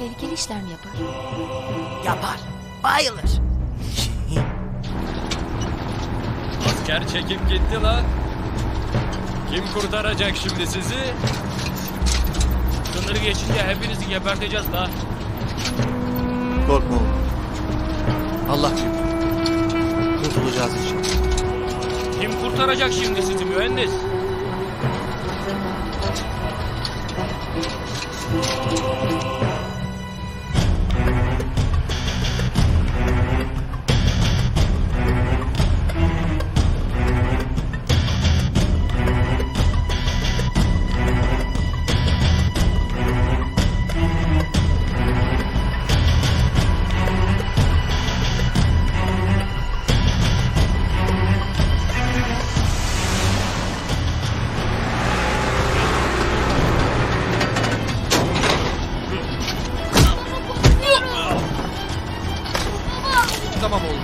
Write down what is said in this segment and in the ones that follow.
tehlikeli işler mi yapar? Yapar. Bayılır. Asker çekip gitti lan. Kim kurtaracak şimdi sizi? Sınırı geçince hepinizi geberteceğiz la. Korkma oğlum. Allah büyük. Kurtulacağız inşallah. Kim kurtaracak şimdi sizi mühendis? Tamam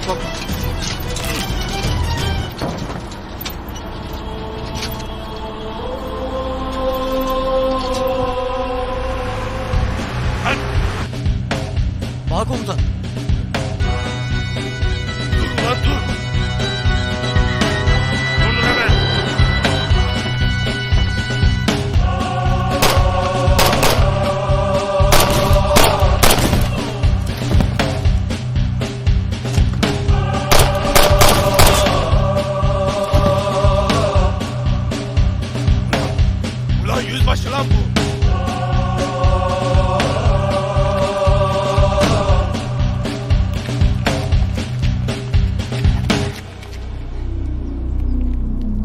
korkma. Bağ komutan. lan.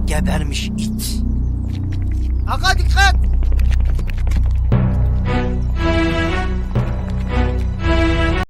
Gebermiş it. Aga dikkat!